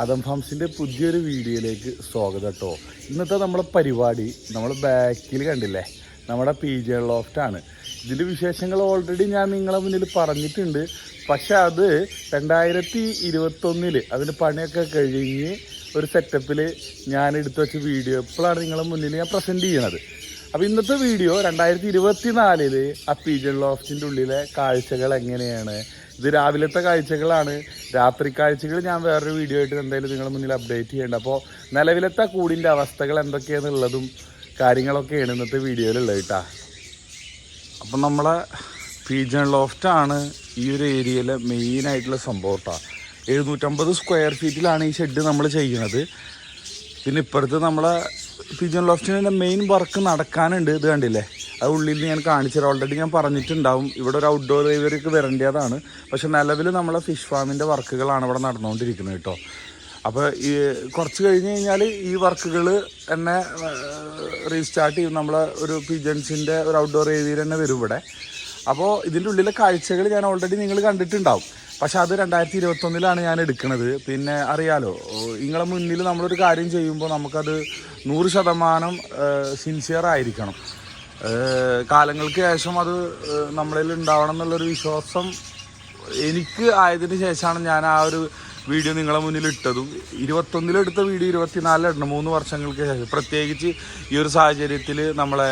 ആദം ഫാംസിന്റെ പുതിയൊരു വീഡിയോയിലേക്ക് സ്വാഗതം കേട്ടോ. ഇന്നത്തെ നമ്മളെ പരിപാടി നമ്മൾ ബാക്കിൽ കണ്ടില്ലേ? നമ്മുടെ പി ജെ ലോഫ്റ്റാണ് ഇതിന്റെ വിശേഷങ്ങൾ ഓൾറെഡി ഞാൻ നിങ്ങളെ മുന്നിൽ പറഞ്ഞിട്ടുണ്ട്. പക്ഷെ അത് രണ്ടായിരത്തി ഇരുപത്തൊന്നിൽ അതിന് പണിയൊക്കെ കഴിഞ്ഞ് ഒരു സെറ്റപ്പിൽ ഞാൻ എടുത്തു വെച്ച വീഡിയോ ഇപ്പോഴാണ് നിങ്ങളെ മുന്നിൽ ഞാൻ പ്രസന്റ് ചെയ്യണത്. അപ്പോൾ ഇന്നത്തെ വീഡിയോ രണ്ടായിരത്തി ഇരുപത്തി നാലിൽ ആ പീജൻ ലോഫ്റ്റിന്റെ ഉള്ളിലെ കാഴ്ചകൾ എങ്ങനെയാണ്? ഇത് രാവിലത്തെ കാഴ്ചകളാണ്. രാത്രി കാഴ്ചകൾ ഞാൻ വേറൊരു വീഡിയോ ആയിട്ട് എന്തായാലും നിങ്ങളുടെ മുന്നിൽ അപ്ഡേറ്റ് ചെയ്യേണ്ട. അപ്പോൾ നിലവിലത്തെ കൂടിന്റെ അവസ്ഥകൾ എന്തൊക്കെയാണെന്നുള്ളതും കാര്യങ്ങളൊക്കെയാണ് ഇന്നത്തെ വീഡിയോയിലുള്ളത് കേട്ടാ. അപ്പം നമ്മളെ പീജൺ ലോഫ്റ്റാണ് ഈ ഒരു ഏരിയയിലെ മെയിൻ ആയിട്ടുള്ള സംഭവം കേട്ടോ. എഴുന്നൂറ്റമ്പത് സ്ക്വയർ ഫീറ്റിലാണ് ഈ ഷെഡ് നമ്മൾ ചെയ്യുന്നത് പിന്നെ ഇപ്പുറത്ത് നമ്മളെ പിജൻ ലോഫ്റ്റിന്റെ മെയിൻ വർക്ക് നടക്കാനുണ്ട്. ഇത് കണ്ടില്ലേ? അത് ഉള്ളിൽ നിന്ന് ഞാൻ കാണിച്ചുതരാം. ഓൾറെഡി ഞാൻ പറഞ്ഞിട്ടുണ്ടാവും. ഇവിടെ ഒരു ഔട്ട്ഡോർ ഏരിയക്ക് വരേണ്ടതാണ്. പക്ഷെ നിലവിൽ നമ്മളെ ഫിഷ് ഫാമിന്റെ വർക്കുകളാണ് ഇവിടെ നടന്നുകൊണ്ടിരിക്കുന്നത് കേട്ടോ. അപ്പോൾ ഈ കുറച്ച് കഴിഞ്ഞ് കഴിഞ്ഞാൽ ഈ വർക്കുകൾ തന്നെ റീസ്റ്റാർട്ട് ചെയ്യും. നമ്മളെ ഒരു പിജൻസിന്റെ ഒരു ഔട്ട്ഡോർ ഏരിയയിൽ തന്നെ വരും ഇവിടെ. അപ്പോൾ ഇതിന്റെ ഉള്ളിലെ കാഴ്ചകൾ ഞാൻ ഓൾറെഡി നിങ്ങൾ കണ്ടിട്ടുണ്ടാവും. പക്ഷെ അത് രണ്ടായിരത്തി ഇരുപത്തൊന്നിലാണ് ഞാൻ എടുക്കുന്നത് പിന്നെ അറിയാലോ നിങ്ങളെ മുന്നിൽ നമ്മളൊരു കാര്യം ചെയ്യുമ്പോൾ നമുക്കത് നൂറ് ശതമാനം സിൻസിയർ ആയിരിക്കണം. കാലങ്ങൾക്ക് ശേഷം അത് നമ്മളിൽ ഉണ്ടാവണം എന്നുള്ളൊരു വിശ്വാസം എനിക്ക് ആയതിനു ശേഷമാണ് ഞാൻ ആ ഒരു വീഡിയോ നിങ്ങളെ മുന്നിൽ ഇട്ടതും. ഇരുപത്തൊന്നിലെടുത്ത വീഡിയോ ഇരുപത്തിനാലിലിടണം മൂന്ന് വർഷങ്ങൾക്ക് ശേഷം. പ്രത്യേകിച്ച് ഈ ഒരു സാഹചര്യത്തിൽ നമ്മളെ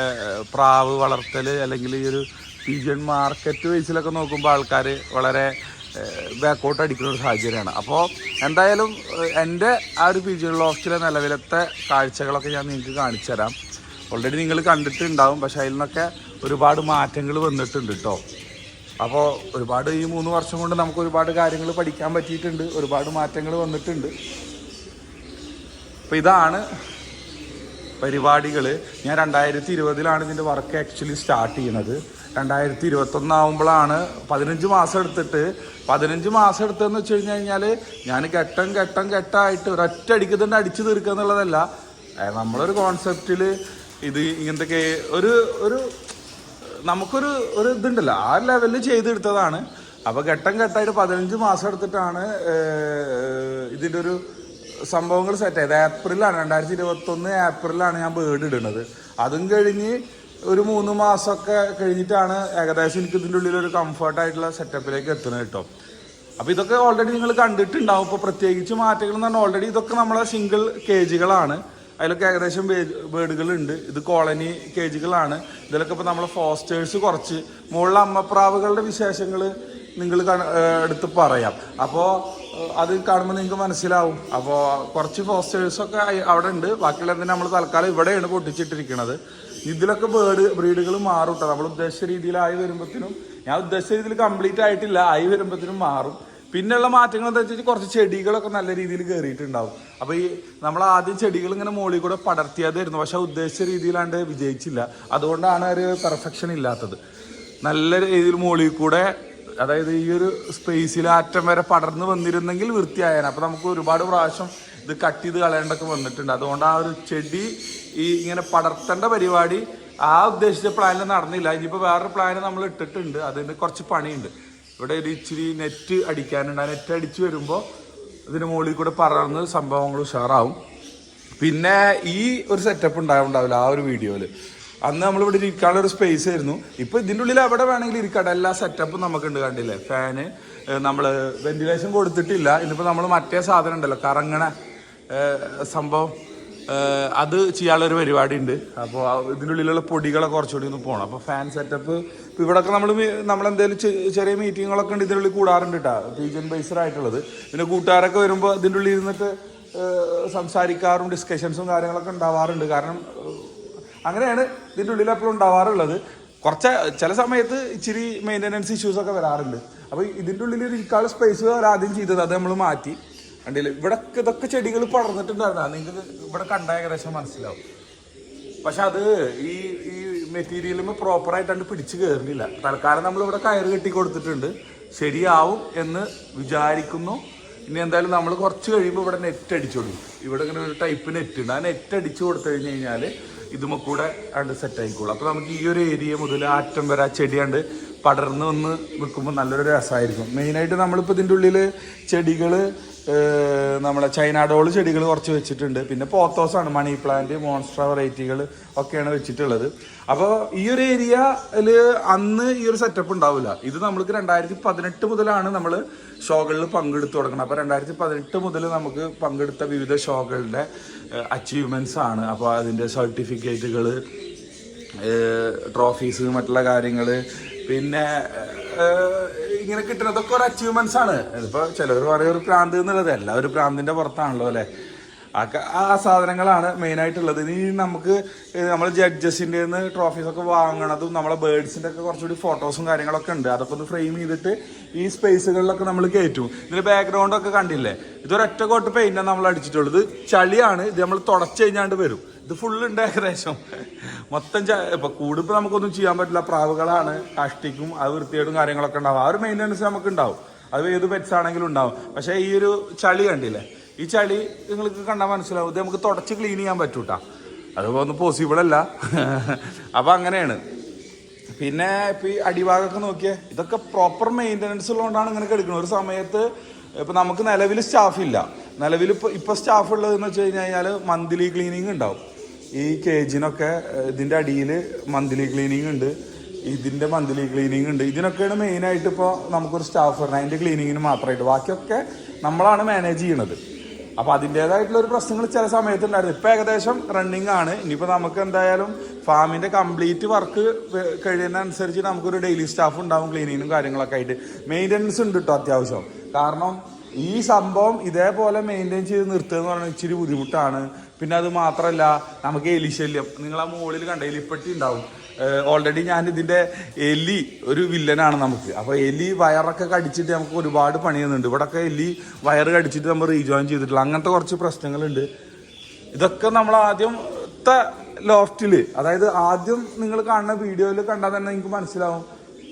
പ്രാവ് വളർത്തൽ അല്ലെങ്കിൽ ഈ ഒരു പിജൻ മാർക്കറ്റ് വൈസിലൊക്കെ നോക്കുമ്പോൾ ആൾക്കാർ വളരെ ബാക്കോട്ട് അടിക്കുന്ന ഒരു സാഹചര്യമാണ്. അപ്പോൾ എന്തായാലും എന്റെ ആ ഒരു പിജൻ ലോഫ്റ്റിലെ നിലവിലത്തെ കാഴ്ചകളൊക്കെ ഞാൻ നിങ്ങൾക്ക് കാണിച്ചു തരാം. ഓൾറെഡി നിങ്ങൾ കണ്ടിട്ടുണ്ടാവും പക്ഷേ അതിൽ നിന്നൊക്കെ ഒരുപാട് മാറ്റങ്ങൾ വന്നിട്ടുണ്ട് കേട്ടോ അപ്പോൾ ഒരുപാട് ഈ മൂന്ന് വർഷം കൊണ്ട് നമുക്ക് ഒരുപാട് കാര്യങ്ങൾ പഠിക്കാൻ പറ്റിയിട്ടുണ്ട് ഒരുപാട് മാറ്റങ്ങൾ വന്നിട്ടുണ്ട്. അപ്പോൾ ഇതാണ് പരിപാടികൾ ഞാൻ രണ്ടായിരത്തി ഇരുപതിലാണ് ഇതിന്റെ വർക്ക് ആക്ച്വലി സ്റ്റാർട്ട് ചെയ്യണത് രണ്ടായിരത്തി ഇരുപത്തൊന്നാവുമ്പോഴാണ് പതിനഞ്ച് മാസം എടുത്തിട്ട്. പതിനഞ്ച് മാസം എടുത്തതെന്ന് വെച്ച് കഴിഞ്ഞ് കഴിഞ്ഞാൽ ഞാൻ ഘട്ടം ഘട്ടം ഘട്ടമായിട്ട് ഒരൊറ്റ അടിക്ക് തന്നെ അടിച്ചു തീർക്കുക എന്നുള്ളതല്ല. നമ്മളൊരു കോൺസെപ്റ്റിൽ ഇത് ഇങ്ങനത്തെ ഒരു ഒരു നമുക്കൊരു ഒരു ഇതുണ്ടല്ലോ. ആ ലെവലിൽ ചെയ്തെടുത്തതാണ്. അപ്പോൾ ഘട്ടം ഘട്ടമായിട്ട് പതിനഞ്ച് മാസം എടുത്തിട്ടാണ് ഇതിന്റെ ഒരു സംഭവങ്ങൾ സെറ്റ് ആയത്. ഏപ്രിലാണ് രണ്ടായിരത്തി ഇരുപത്തൊന്ന് ഏപ്രിലാണ് ഞാൻ ബേർഡ് ഇടുന്നത്. അതും കഴിഞ്ഞ് ഒരു മൂന്ന് മാസമൊക്കെ കഴിഞ്ഞിട്ടാണ് ഏകദേശം എനിക്ക് ഇതിന്റെ ഉള്ളിൽ ഒരു കംഫർട്ടായിട്ടുള്ള സെറ്റപ്പിലേക്ക് എത്തുന്നത് കേട്ടോ. അപ്പോൾ ഇതൊക്കെ ഓൾറെഡി നിങ്ങൾ കണ്ടിട്ടുണ്ടാവും. ഇപ്പോൾ പ്രത്യേകിച്ച് മാറ്റങ്ങൾ എന്ന് പറഞ്ഞാൽ ഓൾറെഡി ഇതൊക്കെ നമ്മളെ സിംഗിൾ കേജുകളാണ് അതിലൊക്കെ ഏകദേശം ബേഡുകളുണ്ട് ഇത് കോളനി കേജുകളാണ് ഇതിലൊക്കെ ഇപ്പോൾ നമ്മളെ ഫോസ്റ്റേഴ്സ് കുറച്ച്. മുകളിലെ അമ്മപ്രാവുകളുടെ വിശേഷങ്ങൾ നിങ്ങൾ എടുത്ത് പറയാം. അപ്പോൾ അത് കാണുമ്പോൾ നിങ്ങൾക്ക് മനസ്സിലാവും. അപ്പോൾ കുറച്ച് ഫോസ്റ്റേഴ്സൊക്കെ അവിടെ ഉണ്ട്. ബാക്കിയുള്ള എന്തിനാ നമ്മൾ തൽക്കാലം ഇവിടെയാണ് പൊട്ടിച്ചിട്ടിരിക്കുന്നത്. ഇതിലൊക്കെ ബേർഡ് ബ്രീഡുകൾ മാറും കേട്ടോ നമ്മൾ ഉദ്ദേശിച്ച രീതിയിലായി വരുമ്പോഴത്തേനും ഞാൻ ഉദ്ദേശിച്ച രീതിയിൽ കംപ്ലീറ്റ് ആയിട്ടില്ല ആയി വരുമ്പോഴത്തേനും മാറും. പിന്നെയുള്ള മാറ്റങ്ങൾ എന്താ വെച്ചാൽ കുറച്ച് ചെടികളൊക്കെ നല്ല രീതിയിൽ കയറിയിട്ടുണ്ടാവും അപ്പോൾ ഈ നമ്മൾ ആദ്യം ചെടികൾ ഇങ്ങനെ മുകളിൽ കൂടെ പടർത്തിയതായിരുന്നു. പക്ഷെ ഉദ്ദേശിച്ച രീതിയിലാണ്ട് വിജയിച്ചില്ല. അതുകൊണ്ടാണ് ഒരു പെർഫെക്ഷൻ ഇല്ലാത്തത്. നല്ല രീതിയിൽ മുകളിൽ കൂടെ അതായത് ഈ ഒരു സ്പേസിൽ അറ്റം വരെ പടർന്ന് വന്നിരുന്നെങ്കിൽ വൃത്തിയായാണ് അപ്പോൾ നമുക്ക് ഒരുപാട് പ്രാവശ്യം ഇത് കട്ട് ചെയ്ത് കളയേണ്ടൊക്കെ വന്നിട്ടുണ്ട്. അതുകൊണ്ട് ആ ഒരു ചെടി ഈ ഇങ്ങനെ പടർത്തേണ്ട പരിപാടി ആ ഉദ്ദേശിച്ച പ്ലാനിൽ നടന്നില്ല. ഇനിയിപ്പോൾ വേറൊരു പ്ലാന് നമ്മൾ ഇട്ടിട്ടുണ്ട്. അതിന് കുറച്ച് പണിയുണ്ട്. ഇവിടെ ഒരു ഇച്ചിരി നെറ്റ് അടിക്കാനുണ്ട്. ആ നെറ്റ് അടിച്ച് വരുമ്പോൾ ഇതിന് മുകളിൽ കൂടെ പറന്ന് സംഭവങ്ങൾ ഉഷാറാവും. പിന്നെ ഈ ഒരു സെറ്റപ്പ് ഉണ്ടാവുണ്ടാവില്ല ആ ഒരു വീഡിയോയിൽ അന്ന് നമ്മളിവിടെ ഇരിക്കാനുള്ള ഒരു സ്പേസ് ആയിരുന്നു. ഇപ്പൊ ഇതിന്റെ ഉള്ളിൽ എവിടെ വേണമെങ്കിലും ഇരിക്കട്ടെ എല്ലാ സെറ്റപ്പും നമുക്കുണ്ട് കണ്ടില്ലേ? ഫാന് നമ്മൾ വെന്റിലേഷൻ കൊടുത്തിട്ടില്ല. ഇന്നിപ്പോൾ നമ്മൾ മറ്റേ സാധനം ഉണ്ടല്ലോ കറങ്ങണ സംഭവം അത് ചെയ്യാനുള്ളൊരു പരിപാടി ഉണ്ട് അപ്പോൾ ഇതിന്റെ ഉള്ളിലുള്ള പൊടികളൊക്കെ കുറച്ചുകൂടി ഒന്ന് പോകണം അപ്പോൾ ഫാൻ സെറ്റപ്പ് ഇപ്പോൾ ഇവിടെയൊക്കെ നമ്മൾ നമ്മളെന്തെങ്കിലും ചെറിയ മീറ്റിങ്ങുകളൊക്കെ ഉണ്ട് ഇതിന്റെ ഉള്ളിൽ കൂടാറുണ്ട് കേട്ടോ റീജിയൻ ബേസ്ഡ് ആയിട്ടുള്ളത്. പിന്നെ കൂട്ടുകാരൊക്കെ വരുമ്പോൾ ഇതിന്റെ ഉള്ളിൽ ഇരുന്നിട്ട് സംസാരിക്കാറും ഡിസ്കഷൻസും കാര്യങ്ങളൊക്കെ ഉണ്ടാവാറുണ്ട്. കാരണം അങ്ങനെയാണ് ഇതിന്റെ ഉള്ളിൽ എപ്പോഴും ഉണ്ടാവാറുള്ളത്. കുറച്ച് ചില സമയത്ത് ഇച്ചിരി മെയിന്റനൻസ് ഇഷ്യൂസൊക്കെ വരാറുണ്ട്. അപ്പോൾ ഇതിന്റെ ഉള്ളിൽ ഇരിക്കാനുള്ള സ്പേസ് ആദ്യം ചെയ്തത് അത് നമ്മൾ മാറ്റി. കണ്ടില്ല. ഇവിടെ ഇതൊക്കെ ചെടികൾ പടർന്നിട്ടുണ്ടായിരുന്ന? നിങ്ങൾക്ക് ഇവിടെ കണ്ട ഏകദേശം മനസ്സിലാവും. പക്ഷെ അത് ഈ ഈ മെറ്റീരിയലുമ്പോൾ പ്രോപ്പറായിട്ടാണ്ട് പിടിച്ച് കയറുന്നില്ല തൽക്കാലം നമ്മളിവിടെ കയറ് കെട്ടി കൊടുത്തിട്ടുണ്ട്. ശരിയാവും എന്ന് വിചാരിക്കുന്നു. ഇനി എന്തായാലും നമ്മൾ കുറച്ച് കഴിയുമ്പോൾ ഇവിടെ നെറ്റ് അടിച്ചു കൊടുക്കും. ഇവിടെ ഇങ്ങനെ ഒരു ടൈപ്പ് നെറ്റ് ഉണ്ട്. ആ നെറ്റ് അടിച്ചു കൊടുത്തു കഴിഞ്ഞ് കഴിഞ്ഞാൽ ഇതുമ്മ കൂടെ അണ്ട് സെറ്റ് ആയിക്കോളും. അപ്പോൾ നമുക്ക് ഈ ഒരു ഏരിയ മുതൽ ആറ്റം വരെ ആ ചെടിയാണ്ട് പടർന്ന് വന്ന് നിൽക്കുമ്പോൾ നല്ലൊരു രസമായിരിക്കും മെയിനായിട്ട് നമ്മളിപ്പോൾ ഇതിന്റെ ഉള്ളിൽ ചെടികൾ ഏഹ്, ചൈന ഡോൾ ചെടികൾ കുറച്ച് വെച്ചിട്ടുണ്ട്. പിന്നെ പോത്തോസാണ് മണി പ്ലാന്റ് മോൺസ്ട്ര വെറൈറ്റികൾ ഒക്കെയാണ് വെച്ചിട്ടുള്ളത്. അപ്പോൾ ഈ ഒരു ഏരിയയിൽ അന്ന് ഈ ഒരു സെറ്റപ്പ് ഉണ്ടാവില്ല. ഇത് നമ്മൾക്ക് രണ്ടായിരത്തി പതിനെട്ട് മുതലാണ് നമ്മൾ ഷോകളിൽ പങ്കെടുത്തു തുടങ്ങുന്നത് അപ്പോൾ രണ്ടായിരത്തി പതിനെട്ട് മുതൽ നമുക്ക് പങ്കെടുത്ത വിവിധ ഷോകളുടെ അച്ചീവ്മെന്റ്സ് ആണ്. അപ്പോൾ അതിന്റെ സർട്ടിഫിക്കറ്റുകൾ ട്രോഫീസ് മറ്റുള്ള കാര്യങ്ങൾ പിന്നെ ഇങ്ങനെ കിട്ടുന്നതൊക്കെ ഒരു അച്ചീവ്മെന്റ്സ് ആണ്. ഇപ്പൊ ചിലർ പറയും ഒരു പ്രാന്ത് എന്നുള്ളത് എല്ലാ ഒരു പ്രാന്തിന്റെ പുറത്താണല്ലോ അല്ലേ? ആ സാധനങ്ങളാണ് മെയിൻ ആയിട്ടുള്ളത്. ഇനി നമുക്ക് നമ്മൾ ജഡ്ജസിന്റെ നിന്ന് ട്രോഫീസ് ഒക്കെ വാങ്ങണതും നമ്മളെ ബേർഡ്സിന്റെ ഒക്കെ കുറച്ചുകൂടി ഫോട്ടോസും കാര്യങ്ങളൊക്കെ ഉണ്ട്. അതൊക്കെ ഒന്ന് ഫ്രെയിം ചെയ്തിട്ട് ഈ സ്പേസുകളിലൊക്കെ നമ്മൾ കയറ്റും. ഇതിന്റെ ബാക്ക്ഗ്രൗണ്ടൊക്കെ കണ്ടില്ലേ? ഇതൊരൊറ്റ കോട്ട് പെയിന്റാണ് നമ്മൾ അടിച്ചിട്ടുള്ളത് ചളിയാണ്. ഇത് നമ്മൾ തുടച്ചു കഴിഞ്ഞാണ്ട് വരും. ഇത് ഫുള്ള് ഉണ്ട് ഏകദേശം. മൊത്തം ഇപ്പൊ കൂടുമ്പോ നമുക്കൊന്നും ചെയ്യാൻ പറ്റില്ല. പ്രാവുകളാണ് കാഷ്ടിക്കും അത് വൃത്തിയേടും കാര്യങ്ങളൊക്കെ ഉണ്ടാവും. ആ ഒരു മെയിന്റനൻസ് നമുക്ക് ഉണ്ടാവും അത് ഏത് പെറ്റ്സ് ആണെങ്കിലും ഉണ്ടാവും. പക്ഷേ ഈ ഒരു ചളി കണ്ടില്ലേ? ഈ ചളി നിങ്ങൾക്ക് കണ്ടാൽ മനസ്സിലാവും. ഇത് നമുക്ക് തുടച്ച് ക്ലീൻ ചെയ്യാൻ പറ്റൂട്ടാ. അതിപ്പോ ഒന്നും പോസിബിൾ അല്ല. അപ്പൊ അങ്ങനെയാണ്. പിന്നെ ഇപ്പൊ ഈ അടിഭാഗമൊക്കെ നോക്കിയേ ഇതൊക്കെ പ്രോപ്പർ മെയിന്റനൻസ് ഉള്ളതുകൊണ്ടാണ് ഇങ്ങനെ എടുക്കുന്നത് ഒരു സമയത്ത് ഇപ്പൊ നമുക്ക് നിലവിൽ സ്റ്റാഫ് ഇല്ല. നിലവിൽ ഇപ്പൊ ഇപ്പൊ സ്റ്റാഫ് ഉള്ളതെന്ന് വെച്ച് കഴിഞ്ഞ് കഴിഞ്ഞാൽ മന്ത്ലി ക്ലീനിങ് ഉണ്ടാവും. ഈ കേജിനൊക്കെ ഇതിന്റെ അടിയിൽ മന്ത്ലി ക്ലീനിങ് ഉണ്ട്. ഇതിന്റെ മന്ത്ലി ക്ലീനിങ് ഉണ്ട്. ഇതിനൊക്കെയാണ് മെയിൻ ആയിട്ട് ഇപ്പോൾ നമുക്കൊരു സ്റ്റാഫ് വരണം അതിന്റെ ക്ലീനിങ്ങിന് മാത്രമായിട്ട്. ബാക്കിയൊക്കെ നമ്മളാണ് മാനേജ് ചെയ്യണത്. അപ്പോൾ അതിന്റേതായിട്ടുള്ളൊരു പ്രശ്നങ്ങൾ ചില സമയത്ത് ഉണ്ടായിരുന്നു. ഇപ്പോൾ ഏകദേശം റണ്ണിങ് ആണ്. ഇനിയിപ്പോൾ നമുക്ക് എന്തായാലും ഫാമിന്റെ കംപ്ലീറ്റ് വർക്ക് കഴിയുന്നതനുസരിച്ച് നമുക്കൊരു ഡെയിലി സ്റ്റാഫ് ഉണ്ടാവും ക്ലീനിങ്ങും കാര്യങ്ങളൊക്കെ ആയിട്ട്. മെയിന്റനൻസ് ഉണ്ട് കേട്ടോ അത്യാവശ്യം. കാരണം ഈ സംഭവം ഇതേപോലെ മെയിന്റെയിൻ ചെയ്ത് നിർത്തുക എന്ന് പറഞ്ഞാൽ ഇച്ചിരി ബുദ്ധിമുട്ടാണ്. പിന്നെ അത് മാത്രമല്ല നമുക്ക് എലിശല്യം നിങ്ങൾ ആ മുകളിൽ കണ്ട എലിപ്പെട്ടി ഉണ്ടാവും. ഓൾറെഡി ഞാൻ ഇതിന്റെ എലി ഒരു വില്ലനാണ് നമുക്ക്. അപ്പോൾ എലി വയറൊക്കെ കടിച്ചിട്ട് നമുക്ക് ഒരുപാട് പണി ചെയ്യുന്നുണ്ട് ഇവിടൊക്കെ എലി വയറ് കടിച്ചിട്ട് നമ്മൾ റീജോയിൻ ചെയ്തിട്ടില്ല അങ്ങനത്തെ കുറച്ച് പ്രശ്നങ്ങളുണ്ട്. ഇതൊക്കെ നമ്മൾ ആദ്യം ലോഫ്റ്റിൽ അതായത് ആദ്യം നിങ്ങൾ കാണുന്ന വീഡിയോയിൽ കണ്ടാൽ തന്നെ നിങ്ങൾക്ക് മനസ്സിലാവും.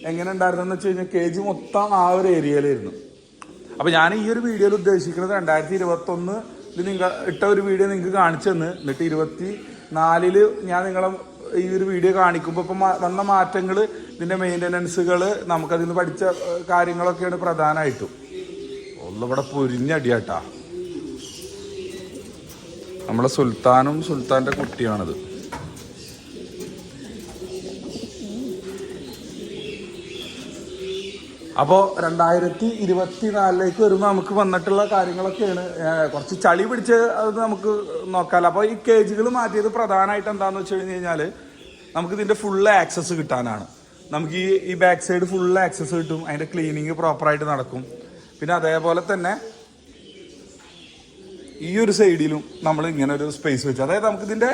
എങ്ങനെ ഉണ്ടായിരുന്നെന്ന് വെച്ച് കഴിഞ്ഞാൽ കെ ജി മൊത്തം ആ ഒരു ഏരിയയിലായിരുന്നു അപ്പൊ ഞാൻ ഈ ഒരു വീഡിയോയിൽ ഉദ്ദേശിക്കുന്നത് രണ്ടായിരത്തി ഇരുപത്തൊന്ന് ഇത് നിങ്ങൾ ഇട്ട ഒരു വീഡിയോ നിങ്ങൾക്ക് കാണിച്ചു തന്ന്. എന്നിട്ട് ഇരുപത്തി നാലിൽ ഞാൻ നിങ്ങളെ ഈ ഒരു വീഡിയോ കാണിക്കുമ്പോൾ ഇപ്പം വന്ന മാറ്റങ്ങൾ ഇതിന്റെ മെയിന്റനൻസുകൾ നമുക്കതിൽ നിന്ന് പഠിച്ച കാര്യങ്ങളൊക്കെയാണ് പ്രധാനമായിട്ടും ഒന്നിവിടെ പൊരിഞ്ഞടിയാട്ടാ. നമ്മളെ സുൽത്താനും സുൽത്താന്റെ കുട്ടിയാണത്. അപ്പോൾ രണ്ടായിരത്തി ഇരുപത്തി നാലിലേക്ക് വരുമ്പോൾ നമുക്ക് വന്നിട്ടുള്ള കാര്യങ്ങളൊക്കെയാണ്. കുറച്ച് ചളി പിടിച്ച് അത് നമുക്ക് നോക്കാമല്ലോ അപ്പോൾ ഈ കേജുകൾ മാറ്റിയത് പ്രധാനമായിട്ട് എന്താണെന്ന് വെച്ച് കഴിഞ്ഞ് കഴിഞ്ഞാൽ നമുക്ക് ഇതിന്റെ ഫുൾ ആക്സസ് കിട്ടാനാണ്. നമുക്ക് ഈ ഈ ബാക്ക് സൈഡ് ഫുൾ ആക്സസ് കിട്ടും. അതിന്റെ ക്ലീനിങ് പ്രോപ്പറായിട്ട് നടക്കും. പിന്നെ അതേപോലെ തന്നെ ഈ ഒരു സൈഡിലും നമ്മൾ ഇങ്ങനെ ഒരു സ്പേസ് വെച്ചു. അതായത് നമുക്ക് ഇതിന്റെ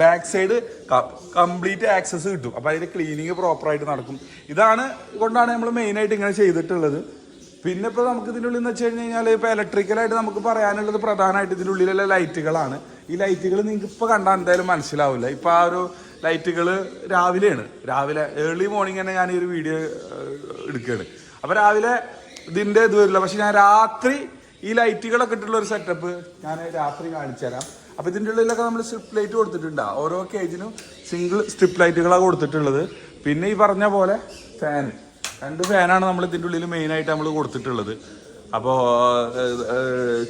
ബാക്ക് സൈഡ് കംപ്ലീറ്റ് ആക്സസ് കിട്ടും. അപ്പൊ അതിന്റെ ക്ലീനിങ് പ്രോപ്പറായിട്ട് നടക്കും. ഇതാണ് കൊണ്ടാണ് നമ്മൾ മെയിൻ ആയിട്ട് ഇങ്ങനെ ചെയ്തിട്ടുള്ളത്. പിന്നെ ഇപ്പൊ നമുക്ക് ഇതിന്റെ ഉള്ളിൽ എന്ന് വെച്ച് കഴിഞ്ഞ് കഴിഞ്ഞാൽ ഇപ്പൊ ഇലക്ട്രിക്കലായിട്ട് നമുക്ക് പറയാനുള്ളത് പ്രധാനമായിട്ട് ഇതിന്റെ ഉള്ളിലുള്ള ലൈറ്റുകളാണ് ഈ ലൈറ്റുകൾ നിങ്ങൾക്ക് ഇപ്പൊ കണ്ടാൽ എന്തായാലും മനസ്സിലാവില്ല. ഇപ്പൊ ആ ഒരു ലൈറ്റുകൾ രാവിലെയാണ്. രാവിലെ ഏർലി മോർണിംഗ് തന്നെ ഞാൻ ഈ ഒരു വീഡിയോ എടുക്കുകയാണ്. അപ്പോൾ രാവിലെ ഇതിന്റെ ഇത് വരില്ല പക്ഷെ ഞാൻ രാത്രി ഈ ലൈറ്റുകളൊക്കെ ഇട്ടുള്ള ഒരു സെറ്റപ്പ് ഞാൻ രാത്രി കാണിച്ചു തരാം. അപ്പൊ ഇതിന്റെ ഉള്ളിലൊക്കെ നമ്മൾ സ്ട്രിപ്പ് ലൈറ്റ് കൊടുത്തിട്ടുണ്ട്. ഓരോ കേജിനും സിംഗിൾ സ്ട്രിപ്പ് ലൈറ്റുകളാണ് കൊടുത്തിട്ടുള്ളത്. പിന്നെ ഈ പറഞ്ഞ പോലെ ഫാൻ രണ്ട് ഫാനാണ് നമ്മൾ ഇതിന്റെ ഉള്ളിൽ മെയിനായിട്ട് നമ്മൾ കൊടുത്തിട്ടുള്ളത്. അപ്പോൾ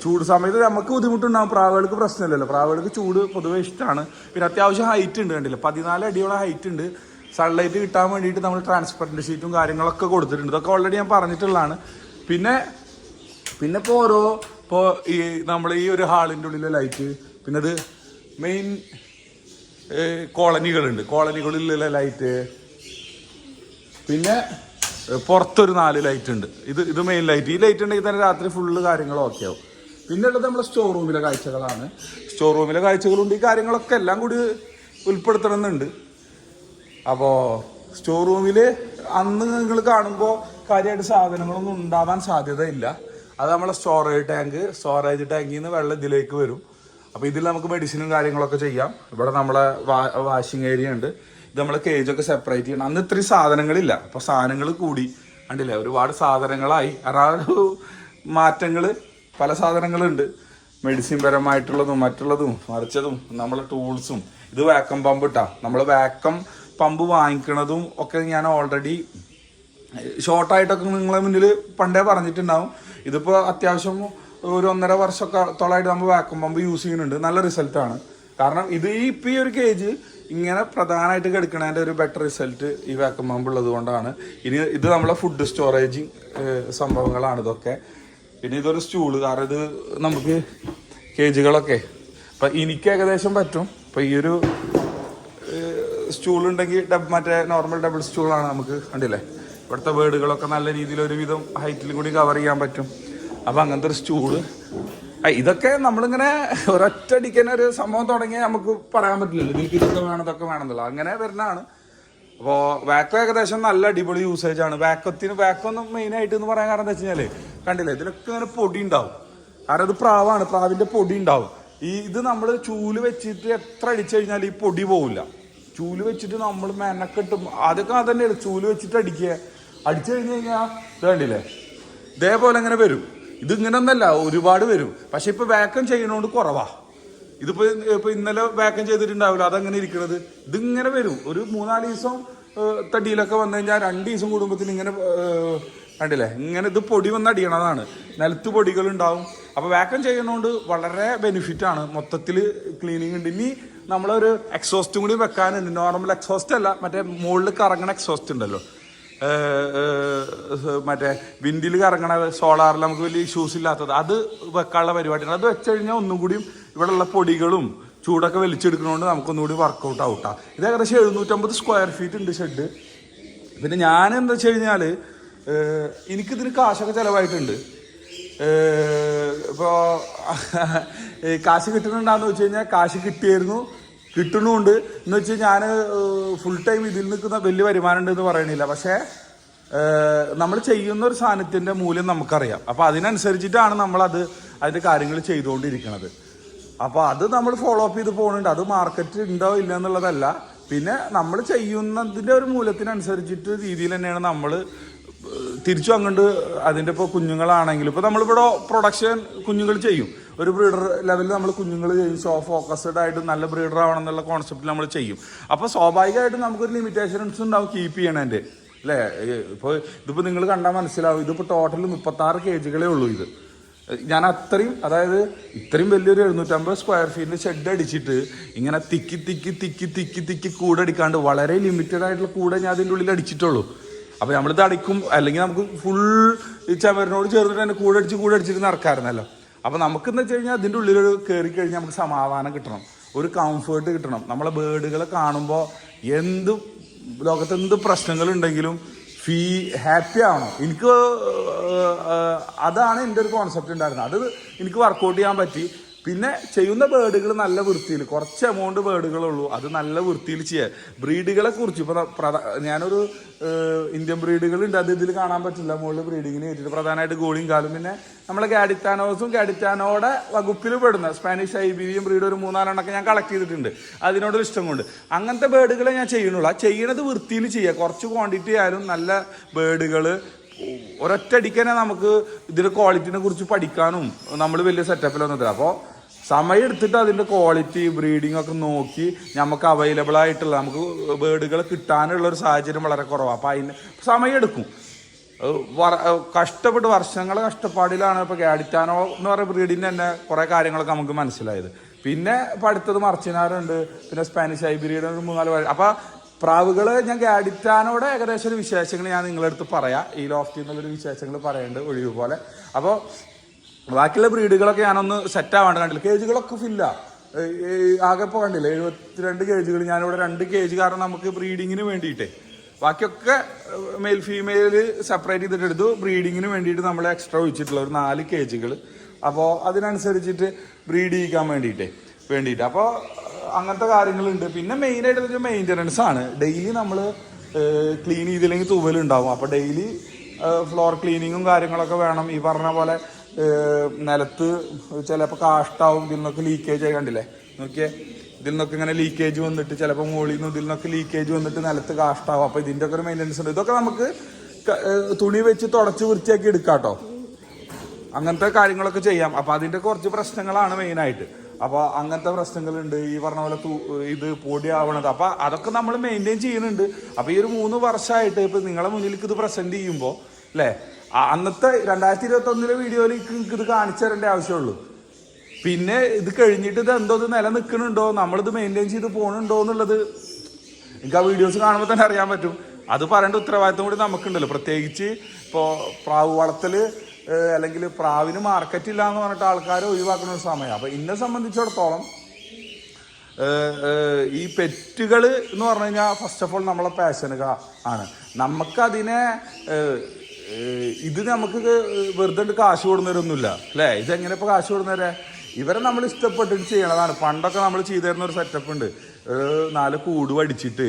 ചൂട് സമയത്ത് നമുക്ക് ബുദ്ധിമുട്ടുണ്ടാകും പ്രാവുകൾക്ക് പ്രശ്നമില്ലല്ലോ. പ്രാവുകൾക്ക് ചൂട് പൊതുവെ ഇഷ്ടമാണ് പിന്നെ അത്യാവശ്യം ഹൈറ്റ് ഉണ്ട് കണ്ടില്ല? പതിനാല് അടിയോളം ഹൈറ്റ് ഉണ്ട്. സൺലൈറ്റ് കിട്ടാൻ വേണ്ടിയിട്ട് നമ്മൾ ട്രാൻസ്പെറന്റ് ഷീറ്റും കാര്യങ്ങളൊക്കെ കൊടുത്തിട്ടുണ്ട്. ഇതൊക്കെ ഓൾറെഡി ഞാൻ പറഞ്ഞിട്ടുള്ളതാണ്. പിന്നെ പിന്നെ ഇപ്പോൾ ഓരോ ഇപ്പോൾ ഈ നമ്മൾ ഈ ഒരു ഹാളിന്റെ ഉള്ളിലെ ലൈറ്റ് പിന്നെ അത് മെയിൻ കോളനികളുണ്ട്. കോളനികളിലുള്ള ലൈറ്റ് പിന്നെ പുറത്തൊരു നാല് ലൈറ്റ് ഉണ്ട്. ഇത് ഇത് മെയിൻ ലൈറ്റ് ഈ ലൈറ്റ് ഉണ്ടെങ്കിൽ തന്നെ രാത്രി ഫുള്ള് കാര്യങ്ങളും ഓക്കെ ആവും. പിന്നെ ഉള്ളത് നമ്മുടെ സ്റ്റോർ റൂമിലെ കാഴ്ചകളാണ്. സ്റ്റോർ റൂമിലെ കാഴ്ചകളുണ്ട്. ഈ കാര്യങ്ങളൊക്കെ എല്ലാം കൂടി ഉൾപ്പെടുത്തണമെന്നുണ്ട്. അപ്പോൾ സ്റ്റോർ റൂമിൽ അന്ന് നിങ്ങൾ കാണുമ്പോൾ കാര്യമായിട്ട് സാധനങ്ങളൊന്നും ഉണ്ടാവാൻ സാധ്യതയില്ല. അത് നമ്മളെ സ്റ്റോറേജ് ടാങ്ക് സ്റ്റോറേജ് ടാങ്കിൽ നിന്ന് വെള്ളം ഇതിലേക്ക് വരും. അപ്പോൾ ഇതിൽ നമുക്ക് മെഡിസിനും കാര്യങ്ങളൊക്കെ ചെയ്യാം. ഇവിടെ നമ്മളെ വാഷിംഗ് ഏരിയ ഉണ്ട്. ഇത് നമ്മളെ കേജൊക്കെ സെപ്പറേറ്റ് ചെയ്യണം. അന്ന് ഇത്രയും സാധനങ്ങളില്ല. അപ്പോൾ സാധനങ്ങൾ കൂടി. കണ്ടില്ലേ? ഒരുപാട് സാധനങ്ങളായി. കാരണം മാറ്റങ്ങൾ പല സാധനങ്ങളുണ്ട്. മെഡിസിൻ പരമായിട്ടുള്ളതും മറ്റുള്ളതും മറിച്ചതും നമ്മളെ ടൂൾസും ഇത് വാക്കം പമ്പ് ഇട്ടാ. നമ്മൾ വാക്കം പമ്പ് വാങ്ങിക്കണതും ഒക്കെ ഞാൻ ഓൾറെഡി ഷോർട്ടായിട്ടൊക്കെ നിങ്ങളെ മുന്നിൽ പണ്ടേ പറഞ്ഞിട്ടുണ്ടാവും. ഇതിപ്പോൾ അത്യാവശ്യം ഒരു ഒന്നര വർഷത്തോളമായിട്ട് നമ്മൾ വാക്കും പമ്പ് യൂസ് ചെയ്യുന്നുണ്ട്. നല്ല റിസൾട്ടാണ് കാരണം ഇത് ഈ ഇപ്പം ഈ ഒരു കേജ് ഇങ്ങനെ പ്രധാനമായിട്ട് കിടക്കണതിന്റെ ഒരു ബെറ്റർ റിസൾട്ട് ഈ വാക്കും പമ്പ് ഉള്ളത് കൊണ്ടാണ്. ഇനി ഇത് നമ്മളെ ഫുഡ് സ്റ്റോറേജിങ് സംഭവങ്ങളാണ് ഇതൊക്കെ. പിന്നെ ഇതൊരു സ്റ്റൂൾ കാരണം ഇത് നമുക്ക് കേജുകളൊക്കെ അപ്പം എനിക്ക് ഏകദേശം പറ്റും. അപ്പം ഈ ഒരു സ്റ്റൂളുണ്ടെങ്കിൽ ഡബ് മറ്റേ നോർമൽ ഡബിൾ സ്റ്റൂളാണ് നമുക്ക് കണ്ടില്ലേ? ഇവിടുത്തെ വേർഡുകളൊക്കെ നല്ല രീതിയിൽ ഒരുവിധം ഹൈറ്റിലും കൂടി കവർ ചെയ്യാൻ പറ്റും. അപ്പം അങ്ങനത്തെ ഒരു സ്റ്റൂൾ ഇതൊക്കെ നമ്മളിങ്ങനെ ഒരൊറ്റടിക്ക് ഒരു സംഭവം തുടങ്ങി നമുക്ക് പറയാൻ പറ്റില്ലല്ലോ. ഇതിൽ ഇതൊക്കെ വേണം ഇതൊക്കെ വേണമെന്നുള്ളത് അങ്ങനെ വരുന്നതാണ്. അപ്പോൾ വാക്കോ ഏകദേശം നല്ല അടിപൊളി യൂസേജ് ആണ്. വാക്കത്തിന് വാക്കൊന്നും മെയിനായിട്ട് എന്ന് പറയാൻ കാരണം എന്താ വെച്ച് കഴിഞ്ഞാൽ കണ്ടില്ലേ ഇതിലൊക്കെ ഇങ്ങനെ പൊടി ഉണ്ടാവും. കാരണം അത് പ്രാവാണ് പ്രാവിന്റെ പൊടി ഉണ്ടാവും. ഈ ഇത് നമ്മൾ ചൂൽ വെച്ചിട്ട് എത്ര അടിച്ചു കഴിഞ്ഞാൽ ഈ പൊടി പോവില്ല. ചൂൽ വെച്ചിട്ട് നമ്മൾ മെനക്കെട്ടും അതൊക്കെ അത് തന്നെയാണ് ചൂൽ വെച്ചിട്ട് അടിക്കുക. അടിച്ചു കഴിഞ്ഞ് കഴിഞ്ഞാൽ ഇത് കണ്ടില്ലേ ഇതേപോലെ അങ്ങനെ വരും. ഇതിങ്ങനെ ഒന്നല്ല ഒരുപാട് വരും. പക്ഷെ ഇപ്പൊ വാക്കം ചെയ്യണോണ്ട് കുറവാ. ഇതിപ്പോ ഇപ്പൊ ഇന്നലെ വാക്കം ചെയ്തിട്ടുണ്ടാവില്ല അതങ്ങനെ ഇരിക്കണത്. ഇതിങ്ങനെ വരും. ഒരു മൂന്നാൽ ദിവസം തടിയിലൊക്കെ വന്നു കഴിഞ്ഞാൽ രണ്ട് ദിവസം കൂടുമ്പത്തിന് ഇങ്ങനെ കണ്ടില്ലേ? ഇങ്ങനെ ഇത് പൊടി വന്ന് അടിയണതാണ്. നിലത്ത് പൊടികൾ ഉണ്ടാവും അപ്പൊ വാക്കം ചെയ്യണോണ്ട് വളരെ ബെനിഫിറ്റ് ആണ്. മൊത്തത്തിൽ ക്ലീനിങ് ഉണ്ട്. ഇനി നമ്മളൊരു എക്സോസ്റ്റും കൂടി വെക്കാനുണ്ട്. നോർമൽ എക്സോസ്റ്റ് അല്ല മറ്റേ മുകളിൽ കറങ്ങണ എക്സോസ്റ്റ് ഉണ്ടല്ലോ. മറ്റേ വിൻഡിൽ കറങ്ങണ സോളാറിൽ നമുക്ക് വലിയ ഇഷ്യൂസ് ഇല്ലാത്തത്. അത് വെക്കാനുള്ള പരിപാടിയാണ്. അത് വെച്ച് കഴിഞ്ഞാൽ ഒന്നും കൂടിയും ഇവിടെയുള്ള പൊടികളും ചൂടൊക്കെ വലിച്ചെടുക്കുന്നതുകൊണ്ട് നമുക്കൊന്നുകൂടി വർക്കൗട്ട് ഔട്ടാ ഇത് ഏകദേശം എഴുന്നൂറ്റമ്പത് സ്ക്വയർ ഫീറ്റ് ഉണ്ട് ഷെഡ് പിന്നെ ഞാൻ എന്താ വെച്ച് കഴിഞ്ഞാൽ എനിക്കിതിന് കാശൊക്കെ ചിലവായിട്ടുണ്ട്. ഇപ്പോൾ കാശ് കിട്ടുന്നുണ്ടാന്ന് വെച്ച് കഴിഞ്ഞാൽ കാശ് കിട്ടിയായിരുന്നു. കിട്ടുന്നുണ്ട് എന്ന് വെച്ച് ഞാൻ ഫുൾ ടൈം ഇതിൽ നിൽക്കുന്ന വലിയ വരുമാനം ഉണ്ട് എന്ന് പറയണില്ല. പക്ഷേ നമ്മൾ ചെയ്യുന്ന ഒരു സാധനത്തിന്റെ മൂല്യം നമുക്കറിയാം. അപ്പോൾ അതിനനുസരിച്ചിട്ടാണ് നമ്മളത് അതിന്റെ കാര്യങ്ങൾ ചെയ്തുകൊണ്ടിരിക്കുന്നത് അപ്പോൾ അത് നമ്മൾ ഫോളോ അപ്പ് ചെയ്ത് പോകുന്നുണ്ട് അത് മാർക്കറ്റ് ഉണ്ടോ ഇല്ല എന്നുള്ളതല്ല. പിന്നെ നമ്മൾ ചെയ്യുന്നതിന്റെ ഒരു മൂല്യത്തിനനുസരിച്ചിട്ട് രീതിയിൽ തന്നെയാണ് നമ്മൾ തിരിച്ചു അങ്ങോട്ട് അതിന്റെ ഇപ്പോൾ കുഞ്ഞുങ്ങളാണെങ്കിലും. ഇപ്പോൾ നമ്മളിവിടെ പ്രൊഡക്ഷൻ കുഞ്ഞുങ്ങൾ ചെയ്യും. ഒരു ബ്രീഡർ ലെവലിൽ നമ്മൾ കുഞ്ഞുങ്ങൾ ചെയ്യും സോ ഫോക്കസ്ഡ് ആയിട്ട് നല്ല ബ്രീഡർ ആവണം എന്നുള്ള കോൺസെപ്റ്റിൽ നമ്മൾ ചെയ്യും. അപ്പോൾ സ്വാഭാവികമായിട്ടും നമുക്കൊരു ലിമിറ്റേഷൻസ് ഉണ്ടാവും കീപ്പ് ചെയ്യണതിന്റെ അല്ലേ? ഇപ്പോൾ ഇതിപ്പോൾ നിങ്ങൾ കണ്ടാൽ മനസ്സിലാവും. ഇതിപ്പോൾ ടോട്ടൽ മുപ്പത്താറ് കെ ജികളേ ഉള്ളൂ ഇത്. ഞാൻ അത്രയും അതായത് ഇത്രയും വലിയൊരു എഴുന്നൂറ്റമ്പത് സ്ക്വയർ ഫീറ്റിൽ ഷെഡ് അടിച്ചിട്ട് ഇങ്ങനെ തിക്കി തിക്കി തിക്കി തിക്കി തിക്കി കൂടടിക്കാണ്ട് വളരെ ലിമിറ്റഡ് ആയിട്ടുള്ള കൂടെ ഞാൻ അതിന്റെ ഉള്ളിൽ അടിച്ചിട്ടുള്ളൂ. അപ്പോൾ നമ്മളിത് അടിക്കും അല്ലെങ്കിൽ നമുക്ക് ഫുൾ ചവരനോട് ചേർന്നിട്ട് തന്നെ കൂടടിച്ച് കൂടടിച്ചിട്ട് നടക്കാറുന്നല്ലോ അപ്പോൾ നമുക്കെന്ന് വെച്ച് കഴിഞ്ഞാൽ അതിന്റെ ഉള്ളിലൊരു കയറി കഴിഞ്ഞാൽ നമുക്ക് സമാധാനം കിട്ടണം. ഒരു കംഫേർട്ട് കിട്ടണം. നമ്മളെ ബേർഡുകളെ കാണുമ്പോൾ എന്ത് ലോകത്ത് എന്ത് പ്രശ്നങ്ങളുണ്ടെങ്കിലും ഫീ ഹാപ്പി ആവണം. എനിക്ക് അതാണ് എന്റെ ഒരു കോൺസെപ്റ്റ് ഉണ്ടായിരുന്നത്. അത് എനിക്ക് വർക്കൗട്ട് ചെയ്യാൻ പറ്റി. പിന്നെ ചെയ്യുന്ന ബേഡുകൾ നല്ല വൃത്തിയിൽ കുറച്ച് എമൗണ്ട് ബേഡുകളുള്ളൂ അത് നല്ല വൃത്തിയിൽ ചെയ്യുക ബ്രീഡുകളെ കുറിച്ച് ഇപ്പോൾ ഞാനൊരു ഇന്ത്യൻ ബ്രീഡുകൾ ഉണ്ട് അത് ഇതിൽ കാണാൻ പറ്റില്ല. മുകളിൽ ബ്രീഡിങ്ങിന് കയറ്റിട്ട് പ്രധാനമായിട്ട് ഗോളിയും കാലും. പിന്നെ നമ്മളെ ഗാഡിറ്റാനോസും ഗാഡിറ്റാനോടെ വകുപ്പിൽ പെടുന്ന സ്പാനിഷ് ഐബീരിയൻ ബ്രീഡ് ഒരു മൂന്നാലെണ്ണൊക്കെ ഞാൻ കളക്ട് ചെയ്തിട്ടുണ്ട്. അതിനോടൊരു ഇഷ്ടം കൊണ്ട്. അങ്ങനത്തെ ബേഡുകളെ ഞാൻ ചെയ്യണുള്ളൂ ആ ചെയ്യണത് വൃത്തിയിൽ ചെയ്യുക കുറച്ച് ക്വാണ്ടിറ്റി ആയാലും നല്ല ബേഡുകൾ ഒരൊറ്റയടിക്ക് തന്നെ നമുക്ക് ഇതിന്റെ ക്വാളിറ്റിനെ കുറിച്ച് പഠിക്കാനും നമ്മൾ വലിയ സെറ്റപ്പിലൊന്നും ഇല്ല അപ്പോൾ സമയം എടുത്തിട്ട് അതിന്റെ ക്വാളിറ്റി ബ്രീഡിംഗ് ഒക്കെ നോക്കി നമുക്ക് അവൈലബിൾ ആയിട്ടുള്ള നമുക്ക് ബേർഡുകൾ കിട്ടാനുള്ള ഒരു സാഹചര്യം വളരെ കുറവാണ് അപ്പോൾ അതിന് സമയം എടുക്കും കഷ്ടപ്പെട്ട് വർഷങ്ങൾ കഷ്ടപ്പാടിലാണ് ഇപ്പോൾ ഗാഡിറ്റാനോ എന്ന് പറയുന്ന ബ്രീഡിന്റെ തന്നെ കുറേ കാര്യങ്ങളൊക്കെ നമുക്ക് മനസ്സിലായത്. പിന്നെ ഇപ്പം അടുത്തത് മർച്ചിനാരുണ്ട് പിന്നെ സ്പാനിഷ് ഹൈബ്രീഡ് ഒരു മൂന്നാൽ അപ്പോൾ അപ്പം പ്രാവുകൾ ഞാൻ ഗാഡിറ്റാനോടെ ഏകദേശം ഒരു വിശേഷങ്ങൾ ഞാൻ നിങ്ങളെടുത്ത് പറയാം. ഈ ലോഫ്റ്റിൽ നിന്നുള്ളൊരു വിശേഷങ്ങൾ പറയേണ്ടത് ഒഴിവ് പോലെ. അപ്പോൾ ബാക്കിയുള്ള ബ്രീഡുകളൊക്കെ ഞാനൊന്ന് സെറ്റ് ആവാണ്ട് കണ്ടില്ല. കേജുകളൊക്കെ ഫില്ല ആകെ ഇപ്പോൾ കണ്ടില്ല എഴുപത്തിരണ്ട് കേജുകൾ ഞാനിവിടെ രണ്ട് കേജ് കാരണം നമുക്ക് ബ്രീഡിങ്ങിന് വേണ്ടിയിട്ടേ. ബാക്കിയൊക്കെ മെയിൽ ഫീമെയിൽ സെപ്പറേറ്റ് ചെയ്തിട്ട് എടുത്തു. ബ്രീഡിങ്ങിന് വേണ്ടിയിട്ട് നമ്മൾ എക്സ്ട്രാ ഒഴിച്ചിട്ടുള്ള ഒരു നാല് കേജുകൾ അപ്പോൾ അതിനനുസരിച്ചിട്ട് ബ്രീഡ് ചെയ്യിക്കാൻ വേണ്ടിയിട്ടേ വേണ്ടിയിട്ട്. അപ്പോൾ അങ്ങനത്തെ കാര്യങ്ങളുണ്ട്. പിന്നെ മെയിനായിട്ട് വെച്ചാൽ മെയിന്റനൻസ് ആണ്. ഡെയിലി നമ്മൾ ക്ലീൻ ചെയ്തില്ലെങ്കിൽ തൂവലുണ്ടാവും. അപ്പോൾ ഡെയിലി ഫ്ലോർ ക്ലീനിങ്ങും കാര്യങ്ങളൊക്കെ വേണം. ഈ പറഞ്ഞ പോലെ നിലത്ത് ചിലപ്പോൾ കാഷ്ടാവും ഇതിൽ നിന്നൊക്കെ ലീക്കേജ് ആയി കണ്ടില്ലേ? നോക്കിയേ ഇതിൽ നിന്നൊക്കെ ഇങ്ങനെ ലീക്കേജ് വന്നിട്ട് ചിലപ്പോൾ മുകളിൽ നിന്ന് ഇതിൽ നിന്നൊക്കെ ലീക്കേജ് വന്നിട്ട് നിലത്ത് കാഷ്ടാവും. അപ്പോൾ ഇതിന്റെ ഒക്കെ ഒരു മെയിന്റനൻസ് ഉണ്ട്. ഇതൊക്കെ നമുക്ക് തുണി വെച്ച് തുടച്ച് വൃത്തിയാക്കി എടുക്കാട്ടോ അങ്ങനത്തെ കാര്യങ്ങളൊക്കെ ചെയ്യാം. അപ്പോൾ അതിന്റെ കുറച്ച് പ്രശ്നങ്ങളാണ് മെയിനായിട്ട് അപ്പോൾ അപ്പൊ അങ്ങനത്തെ പ്രശ്നങ്ങളുണ്ട്. ഈ പറഞ്ഞ പോലെ ഇത് പൊടിയാവണത് അപ്പോൾ അതൊക്കെ നമ്മൾ മെയിന്റെയിൻ ചെയ്യുന്നുണ്ട്. അപ്പോൾ ഈ ഒരു മൂന്ന് വർഷമായിട്ട് ഇപ്പോൾ നിങ്ങളെ മുന്നിലേക്ക് ഇത് പ്രസന്റ് ചെയ്യുമ്പോൾ അല്ലേ അന്നത്തെ രണ്ടായിരത്തി ഇരുപത്തി ഒന്നിലെ വീഡിയോയിൽ നിങ്ങൾക്ക് ഇത് കാണിച്ചു തരേണ്ട ആവശ്യമുള്ളൂ. പിന്നെ ഇത് കഴിഞ്ഞിട്ട് ഇത് എന്തോ ഇത് നിലനിൽക്കുന്നുണ്ടോ നമ്മളിത് മെയിന്റെയിൻ ചെയ്ത് പോകണുണ്ടോ എന്നുള്ളത് എനിക്ക് ആ വീഡിയോസ് കാണുമ്പോൾ തന്നെ അറിയാൻ പറ്റും. അത് പറയേണ്ട ഉത്തരവാദിത്വം കൂടി നമുക്കുണ്ടല്ലോ. പ്രത്യേകിച്ച് ഇപ്പോൾ പ്രാവ് വളർത്തൽ അല്ലെങ്കിൽ പ്രാവിന് മാർക്കറ്റ് ഇല്ല എന്ന് പറഞ്ഞിട്ട് ആൾക്കാരെ ഒഴിവാക്കുന്ന ഒരു സമയം. അപ്പോൾ എന്നെ സംബന്ധിച്ചിടത്തോളം ഈ പെറ്റുകൾ എന്ന് പറഞ്ഞു കഴിഞ്ഞാൽ ഫസ്റ്റ് ഓഫ് ഓൾ നമ്മളെ പാഷനുക ആണ്. നമുക്കതിനെ ഇത് നമുക്ക് വെറുതെ കാശ് കൊടുന്നവരൊന്നുമില്ല. അല്ലേ? ഇതെങ്ങനെ ഇപ്പോൾ കാശ് കൊടുന്നവരെ? ഇവരെ നമ്മൾ ഇഷ്ടപ്പെട്ടിട്ട് ചെയ്യണതാണ്. പണ്ടൊക്കെ നമ്മൾ ചെയ്തിരുന്ന ഒരു സെറ്റപ്പ് ഉണ്ട്. നാല് കൂട് വടിച്ചിട്ട്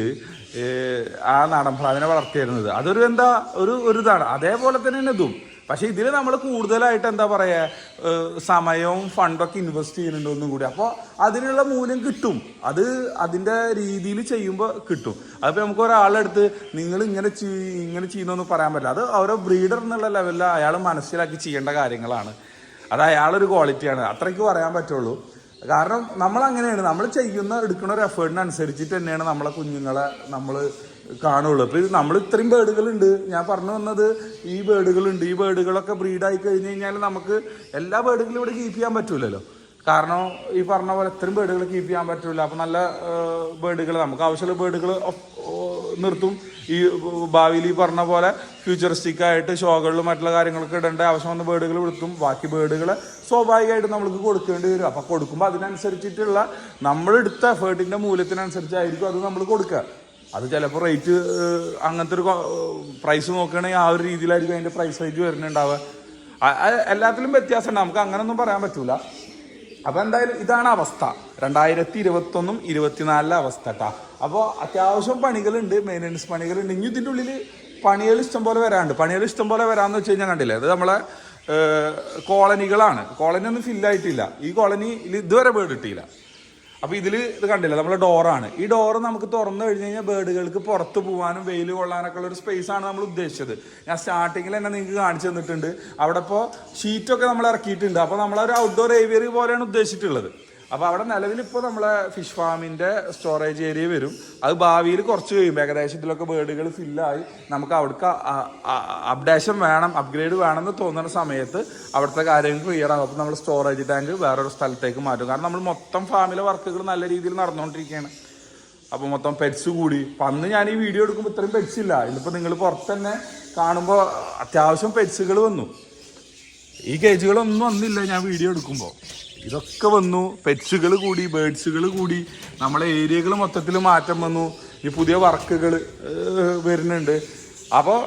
ആ നാടൻ പ്രാവിനെ വളർത്തിയിരുന്നത്. അതൊരു എന്താ ഒരു ഒരു ഇതാണ്. അതേപോലെ തന്നെ ഇതും. പക്ഷെ ഇതിൽ നമ്മൾ കൂടുതലായിട്ട് എന്താ പറയുക സമയവും ഫണ്ടൊക്കെ ഇൻവെസ്റ്റ് ചെയ്യുന്നുണ്ട് ഒന്നും കൂടി. അപ്പോൾ അതിനുള്ള മൂല്യം കിട്ടും. അത് അതിന്റെ രീതിയിൽ ചെയ്യുമ്പോൾ കിട്ടും. അതിപ്പോൾ നമുക്ക് ഒരാളെടുത്ത് നിങ്ങൾ ഇങ്ങനെ ഇങ്ങനെ ചെയ്യുന്നൊന്നും പറയാൻ പറ്റില്ല. അത് ഓരോ ബ്രീഡർ എന്നുള്ള ലെവലിൽ അയാൾ മനസ്സിലാക്കി ചെയ്യേണ്ട കാര്യങ്ങളാണ്. അത് അയാളൊരു ക്വാളിറ്റിയാണ്. അത്രയ്ക്ക് പറയാൻ പറ്റുള്ളൂ. കാരണം നമ്മൾ അങ്ങനെയാണ് നമ്മൾ ചെയ്യുന്ന എടുക്കുന്ന ഒരു എഫേർട്ടിനനുസരിച്ചിട്ട് തന്നെയാണ് നമ്മളെ കുഞ്ഞുങ്ങളെ നമ്മൾ കാണുള്ളൂ. അപ്പോൾ ഇത് നമ്മൾ ഇത്രയും ബേഡുകളുണ്ട്. ഞാൻ പറഞ്ഞു വന്നത് ഈ ബേഡുകളുണ്ട്. ഈ ബേഡുകളൊക്കെ ബ്രീഡായി കഴിഞ്ഞ് കഴിഞ്ഞാൽ നമുക്ക് എല്ലാ ബേഡുകളും ഇവിടെ കീപ്പ് ചെയ്യാൻ പറ്റൂലല്ലോ. കാരണം ഈ പറഞ്ഞ പോലെ ഇത്രയും ബേഡുകൾ കീപ്പ് ചെയ്യാൻ പറ്റില്ല അപ്പൊ നല്ല ബേഡുകൾ നമുക്ക് ആവശ്യമുള്ള ബേഡുകൾ നിർത്തും. ഈ ഭാവിയിൽ ഈ പറഞ്ഞ പോലെ ഫ്യൂച്ചറിസ്റ്റിക് ആയിട്ട് ഷോകളിലും മറ്റുള്ള കാര്യങ്ങളൊക്കെ ഇടേണ്ട ആവശ്യം വന്ന ബേഡുകൾ കൊടുത്തും ബാക്കി ബേഡുകൾ സ്വാഭാവികമായിട്ട് നമ്മൾക്ക് കൊടുക്കേണ്ടി വരും. അപ്പോൾ കൊടുക്കുമ്പോൾ അതിനനുസരിച്ചിട്ടുള്ള നമ്മളെടുത്ത എഫേർട്ടിന്റെ മൂല്യത്തിനനുസരിച്ചായിരിക്കും അത് നമ്മൾ കൊടുക്കുക. അത് ചിലപ്പോൾ റേറ്റ് അങ്ങനത്തെ ഒരു പ്രൈസ് നോക്കുകയാണെങ്കിൽ ആ ഒരു രീതിയിലായിരിക്കും അതിന്റെ പ്രൈസ് റേറ്റ് വരുന്നുണ്ടാവുക. എല്ലാത്തിലും വ്യത്യാസമുണ്ട്. നമുക്ക് അങ്ങനൊന്നും പറയാൻ പറ്റൂല. അപ്പൊ എന്തായാലും ഇതാണ് അവസ്ഥ. രണ്ടായിരത്തി ഇരുപത്തൊന്നും ഇരുപത്തിനാലിലെ അവസ്ഥ കേട്ടാ അപ്പോൾ അത്യാവശ്യം പണികളുണ്ട് മെയിന്റനൻസ് പണികളുണ്ട്. ഇനി ഇതിന്റെ ഉള്ളിൽ പണികൾ ഇഷ്ടം പോലെ വരാനുണ്ട്. പണികൾ ഇഷ്ടം പോലെ വരാന്ന് വെച്ച് കഴിഞ്ഞാൽ കണ്ടില്ലേ അത് നമ്മളെ കോളനികളാണ്. കോളനി ഒന്നും ഫില്ലായിട്ടില്ല ഈ കോളനിയിൽ ഇതുവരെ വീട് കിട്ടിയില്ല. അപ്പൊ ഇതിൽ ഇത് കണ്ടില്ല? നമ്മളെ ഡോറാണ് ഈ ഡോറ് നമുക്ക് തുറന്നു കഴിഞ്ഞ് കഴിഞ്ഞാൽ ബേഡുകൾക്ക് പുറത്ത് പോകാനും വെയിൽ കൊള്ളാനൊക്കെ ഉള്ള ഒരു സ്പേസ് ആണ് നമ്മൾ ഉദ്ദേശിച്ചത്. ഞാൻ സ്റ്റാർട്ടിങ്ങിൽ തന്നെ നിങ്ങൾക്ക് കാണിച്ചു തന്നിട്ടുണ്ട്. അവിടെ ഇപ്പോൾ ഷീറ്റൊക്കെ നമ്മൾ ഇറക്കിയിട്ടുണ്ട്. അപ്പോൾ നമ്മളൊരു ഔട്ട്ഡോർ ഏവിയർ പോലെയാണ് ഉദ്ദേശിച്ചിട്ടുള്ളത്. അപ്പോൾ അവിടെ നിലവിൽ ഇപ്പോൾ നമ്മളെ ഫിഷ് ഫാമിന്റെ സ്റ്റോറേജ് ഏരിയ വരും. അത് ഭാവിയിൽ കുറച്ച് കഴിയുമ്പോൾ ഏകദേശം ഇതിലൊക്കെ ഫില്ലായി നമുക്ക് അവിടേക്ക് അപ്ഡേഷൻ വേണം അപ്ഗ്രേഡ് വേണമെന്ന് തോന്നുന്ന സമയത്ത് അവിടുത്തെ കാര്യങ്ങൾ ക്ലിയർ ആകും അപ്പോൾ നമ്മൾ സ്റ്റോറേജ് ടാങ്ക് വേറൊരു സ്ഥലത്തേക്ക് മാറ്റും. കാരണം നമ്മൾ മൊത്തം ഫാമിലെ വർക്കുകൾ നല്ല രീതിയിൽ നടന്നുകൊണ്ടിരിക്കുകയാണ് അപ്പോൾ മൊത്തം പെറ്റ്സ് കൂടി. അന്ന് ഞാൻ ഈ വീഡിയോ എടുക്കുമ്പോൾ ഇത്രയും പെറ്റ്സ് ഇല്ല. ഇന്നിപ്പോൾ നിങ്ങൾ പുറത്ത് തന്നെ കാണുമ്പോൾ അത്യാവശ്യം പെറ്റ്സുകൾ വന്നു. ഈ കേജുകളൊന്നും വന്നില്ല ഞാൻ വീഡിയോ എടുക്കുമ്പോൾ ഇതൊക്കെ വന്നു. പെറ്റ്സുകൾ കൂടി ബേഡ്സുകൾ കൂടി. നമ്മളെ ഏരിയകൾ മൊത്തത്തിൽ മാറ്റം വന്നു. ഈ പുതിയ വർക്കുകൾ വരുന്നുണ്ട്. അപ്പോൾ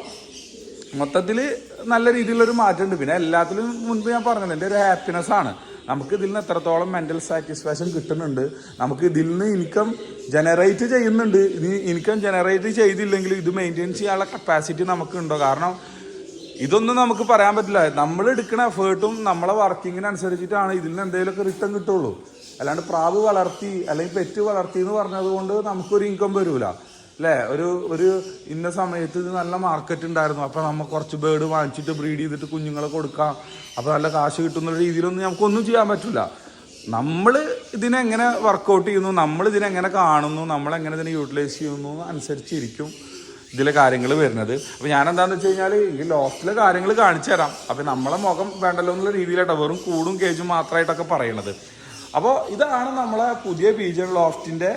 മൊത്തത്തിൽ നല്ല രീതിയിലൊരു മാറ്റമുണ്ട്. പിന്നെ എല്ലാത്തിലും മുൻപ് ഞാൻ പറഞ്ഞത് എന്റെ ഒരു ഹാപ്പിനെസ് ആണ്. നമുക്ക് ഇതിൽ നിന്ന് എത്രത്തോളം മെന്റൽ സാറ്റിസ്ഫാക്ഷൻ കിട്ടുന്നുണ്ട്. നമുക്ക് ഇതിൽ നിന്ന് ഇൻകം ജനറേറ്റ് ചെയ്യുന്നുണ്ട്. ഇത് ഇൻകം ജനറേറ്റ് ചെയ്തില്ലെങ്കിൽ ഇത് മെയിന്റെയിൻ ചെയ്യാനുള്ള കപ്പാസിറ്റി നമുക്കുണ്ടോ? കാരണം ഇതൊന്നും നമുക്ക് പറയാൻ പറ്റില്ല. നമ്മൾ എടുക്കുന്ന എഫേർട്ടും നമ്മളെ വർക്കിങ്ങിനനുസരിച്ചിട്ടാണ് ഇതിൽ നിന്ന് എന്തെങ്കിലുമൊക്കെ റിട്ടേൺ കിട്ടുള്ളൂ. അല്ലാണ്ട് പ്രാവ് വളർത്തി അല്ലെങ്കിൽ പെറ്റ് വളർത്തി എന്ന് പറഞ്ഞത് കൊണ്ട് നമുക്കൊരു ഇൻകം വരൂല. അല്ലേ? ഒരു ഒരു ഇന്ന സമയത്ത് ഇത് നല്ല മാർക്കറ്റ് ഉണ്ടായിരുന്നു. അപ്പോൾ നമ്മൾ കുറച്ച് ബേർഡ് വാങ്ങിച്ചിട്ട് ബ്രീഡ് ചെയ്തിട്ട് കുഞ്ഞുങ്ങളെ കൊടുക്കാം. അപ്പോൾ നല്ല കാശ് കിട്ടുന്ന രീതിയിലൊന്നും നമുക്കൊന്നും ചെയ്യാൻ പറ്റില്ല നമ്മൾ ഇതിനെങ്ങനെ വർക്കൗട്ട് ചെയ്യുന്നു? നമ്മൾ ഇതിനെങ്ങനെ കാണുന്നു? നമ്മളെങ്ങനെ ഇതിനെ യൂട്ടിലൈസ് ചെയ്യുന്നു? അനുസരിച്ചിരിക്കും. ഇതിലെ കാര്യങ്ങൾ വരുന്നത്. അപ്പോൾ ഞാൻ വെച്ച് കഴിഞ്ഞാൽ ഈ ലോഫ്റ്റിലെ കാര്യങ്ങൾ കാണിച്ചു തരാം. അപ്പോൾ നമ്മളെ മുഖം വേണ്ടല്ലോ എന്നുള്ള രീതിയിലാട്ടോ വെറും കൂടും കേജും മാത്രമായിട്ടൊക്കെ പറയണത്. അപ്പോൾ ഇതാണ് നമ്മളെ പുതിയ പീജൻ ലോഫ്റ്റിന്റെ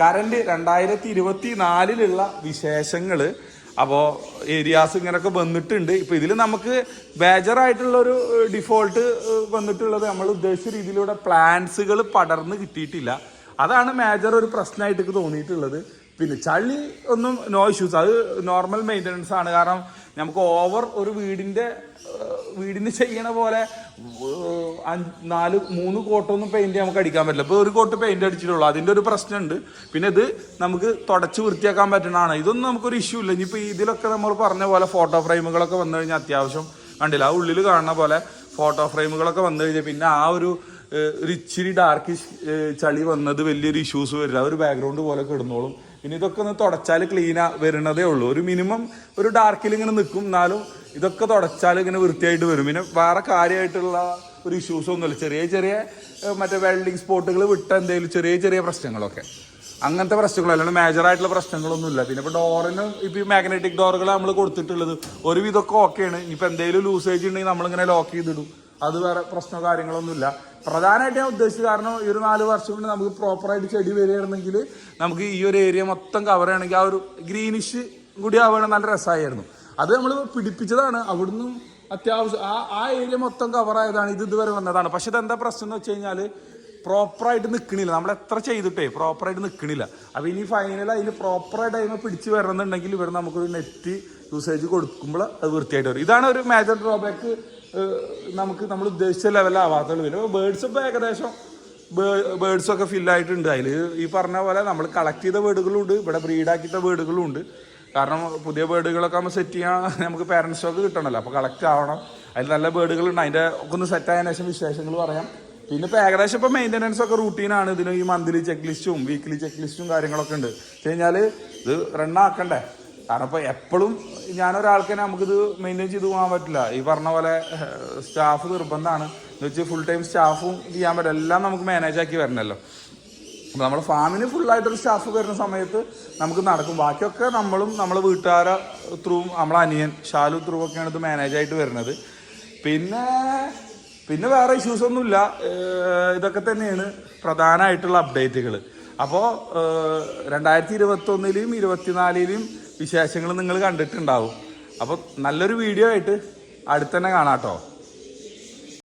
കറണ്ട് രണ്ടായിരത്തി ഇരുപത്തി നാലിലുള്ള വിശേഷങ്ങൾ അപ്പോൾ ഏരിയാസ് ഇങ്ങനെയൊക്കെ വന്നിട്ടുണ്ട്. ഇപ്പോൾ ഇതിൽ നമുക്ക് ബേജറായിട്ടുള്ളൊരു ഡിഫോൾട്ട് വന്നിട്ടുള്ളത് നമ്മൾ ഉദ്ദേശിച്ച രീതിയിലൂടെ പ്ലാൻസുകൾ പടർന്ന് കിട്ടിയിട്ടില്ല. അതാണ് മേജർ ഒരു പ്രശ്നമായിട്ട് തോന്നിയിട്ടുള്ളത്. പിന്നെ ചളി ഒന്നും നോ ഇഷ്യൂസ് അത് നോർമൽ മെയിന്റനൻസ് ആണ്. കാരണം നമുക്ക് ഓവർ ഒരു വീടിന്റെ വീടിന് ചെയ്യണ പോലെ നാല് മൂന്ന് കോട്ടൊന്നും പെയിന്റ് നമുക്ക് അടിക്കാൻ പറ്റില്ല. ഇപ്പോൾ ഒരു കോട്ട് പെയിന്റ് അടിച്ചിട്ടുള്ളൂ. അതിന്റെ ഒരു പ്രശ്നമുണ്ട്. പിന്നെ ഇത് നമുക്ക് തുടച്ച് വൃത്തിയാക്കാൻ പറ്റണതാണ് ഇതൊന്നും നമുക്കൊരു ഇഷ്യൂ ഇല്ല. ഇനിയിപ്പോൾ ഇതിലൊക്കെ നമ്മൾ പറഞ്ഞ പോലെ ഫോട്ടോ ഫ്രെയിമുകളൊക്കെ വന്നു കഴിഞ്ഞാൽ അത്യാവശ്യം കണ്ടില്ല. ആ ഉള്ളിൽ കാണുന്ന പോലെ ഫോട്ടോ ഫ്രെയിമുകളൊക്കെ വന്നു കഴിഞ്ഞാൽ പിന്നെ ആ ഒരു ഒരു ഇച്ചിരി ഡാർക്കിഷ് ചളി വന്നത് വലിയൊരു ഇഷ്യൂസ് വരില്ല. ആ ഒരു ബാക്ക്ഗ്രൗണ്ട് പോലെ കിടന്നോളും പിന്നെ ഇതൊക്കെ ഒന്ന് തുടച്ചാൽ ക്ലീൻ വരുന്നതേ ഉള്ളൂ. ഒരു മിനിമം ഒരു ഡാർക്കിൽ ഇങ്ങനെ നിൽക്കും എന്നാലും ഇതൊക്കെ തുടച്ചാൽ ഇങ്ങനെ വൃത്തിയായിട്ട് വരും. പിന്നെ വേറെ കാര്യമായിട്ടുള്ള ഒരു ഇഷ്യൂസ് ഒന്നുമില്ല. ചെറിയ ചെറിയ മറ്റേ വെൽഡിങ് സ്പോട്ടുകൾ വിട്ട എന്തെങ്കിലും ചെറിയ ചെറിയ പ്രശ്നങ്ങളൊക്കെ. അങ്ങനത്തെ പ്രശ്നങ്ങളോ അല്ലാണ്ട് മേജർ ആയിട്ടുള്ള പ്രശ്നങ്ങളൊന്നും ഇല്ല പിന്നെ ഇപ്പോൾ ഡോറിന് ഇപ്പോൾ ഈ മാഗ്നറ്റിക് ഡോറുകൾ നമ്മൾ കൊടുത്തിട്ടുള്ളത്. ഒരുവിധമൊക്കെ ഓക്കെയാണ് ഇനിയിപ്പോൾ എന്തെങ്കിലും ലൂസേജ് ഉണ്ടെങ്കിൽ നമ്മളിങ്ങനെ ലോക്ക് ചെയ്തിടും. അത് വേറെ പ്രശ്നമോ കാര്യങ്ങളൊന്നുമില്ല. പ്രധാനമായിട്ട് ഞാൻ ഉദ്ദേശിച്ചത് കാരണം ഈ ഒരു നാല് വർഷം കൊണ്ട് നമുക്ക് പ്രോപ്പറായിട്ട് ചെടി വരികയാണെന്നെങ്കിൽ നമുക്ക് ഈ ഒരു ഏരിയ മൊത്തം കവർ ചെയ്യണമെങ്കിൽ ആ ഒരു ഗ്രീനിഷ് കൂടി ആവുകയാണ് നല്ല രസമായിരുന്നു. അത് നമ്മൾ പിടിപ്പിച്ചതാണ്. അവിടുന്ന് അത്യാവശ്യം ആ ആ ഏരിയ മൊത്തം കവർ ആയതാണ് ഇത് ഇതുവരെ വന്നതാണ്. പക്ഷെ ഇതെന്താ പ്രശ്നം എന്ന് വെച്ച് കഴിഞ്ഞാൽ പ്രോപ്പറായിട്ട് നിൽക്കണില്ല നമ്മൾ എത്ര ചെയ്തിട്ടേ പ്രോപ്പറായിട്ട് നിൽക്കണില്ല അപ്പോൾ ഇനി ഫൈനൽ അതിന് പ്രോപ്പറായിട്ട് അതിനെ പിടിച്ച് വരണമെന്നുണ്ടെങ്കിൽ ഇവിടെ നമുക്കൊരു നെറ്റ് യൂസേജ് കൊടുക്കുമ്പോൾ അത് വൃത്തിയായിട്ട് വരും. ഇതാണ് ഒരു മേജർ ഡ്രോബാക്ക് നമുക്ക് നമ്മൾ ഉദ്ദേശിച്ച ലെവലാവാത്തുള്ളൂ. പിന്നെ ബേഡ്സ് ഇപ്പോൾ ഏകദേശം ബേഡ്സ് ഒക്കെ ഫില്ലായിട്ടുണ്ട് അതിൽ ഈ പറഞ്ഞ പോലെ നമ്മൾ കളക്ട് ചെയ്ത ബേഡുകളുണ്ട് ഇവിടെ ബ്രീഡാക്കിയിട്ട ബേഡുകളും ഉണ്ട്. കാരണം പുതിയ ബേഡുകളൊക്കെ നമ്മൾ സെറ്റ് ചെയ്യാൻ നമുക്ക് പാരൻസ് കിട്ടണമല്ലോ അപ്പോൾ കളക്ട് ആവണം. അതിൽ നല്ല ബേഡുകളുണ്ട് അതിന്റെ ഒക്കെ ഒന്ന് സെറ്റ് ആയതിനു ശേഷം വിശേഷങ്ങൾ പറയാം. പിന്നെ ഇപ്പോൾ ഏകദേശം ഇപ്പോൾ മെയിന്റനൻസ് ഒക്കെ റൂട്ടീനാണ് ഇതിന് ഈ മന്ത്ലി ചെക്ക് ലിസ്റ്റും വീക്ക്ലി ചെക്ക് ലിസ്റ്റും കാര്യങ്ങളൊക്കെ ഉണ്ട്. വെച്ച് കഴിഞ്ഞാൽ ഇത് റണ്ണാക്കണ്ടേ കാരണം ഇപ്പോൾ എപ്പോഴും ഞാനൊരാൾക്ക് നമുക്കിത് മെയിന്റെയിൻ ചെയ്ത് പോകാൻ പറ്റില്ല. ഈ പറഞ്ഞ പോലെ സ്റ്റാഫ് നിർബന്ധമാണ് എന്ന് വെച്ചാൽ ഫുൾ ടൈം സ്റ്റാഫും ചെയ്യാൻ പറ്റില്ല. എല്ലാം നമുക്ക് മാനേജ് ആക്കി വരണല്ലോ. അപ്പോൾ നമ്മൾ ഫാമിന് ഫുള്ളായിട്ടൊരു സ്റ്റാഫ് വരുന്ന സമയത്ത് നമുക്ക് നടക്കും. ബാക്കിയൊക്കെ നമ്മളും നമ്മളെ വീട്ടുകാരെ ത്രൂ നമ്മളെ അനിയൻ ഷാലു ത്രൂ ഒക്കെയാണ് ഇത് മാനേജ് ആയിട്ട് വരുന്നത്. പിന്നെ പിന്നെ വേറെ ഇഷ്യൂസ് ഒന്നുമില്ല. ഇതൊക്കെ തന്നെയാണ് പ്രധാനമായിട്ടുള്ള അപ്ഡേറ്റുകൾ അപ്പോൾ രണ്ടായിരത്തി ഇരുപത്തൊന്നിലെയും ഇരുപത്തിനാലിലെയും വിശേഷങ്ങൾ നിങ്ങൾ കണ്ടിട്ടുണ്ടാവും. അപ്പോൾ നല്ലൊരു വീഡിയോ ആയിട്ട് അടുത്തന്നെ കാണാം കേട്ടോ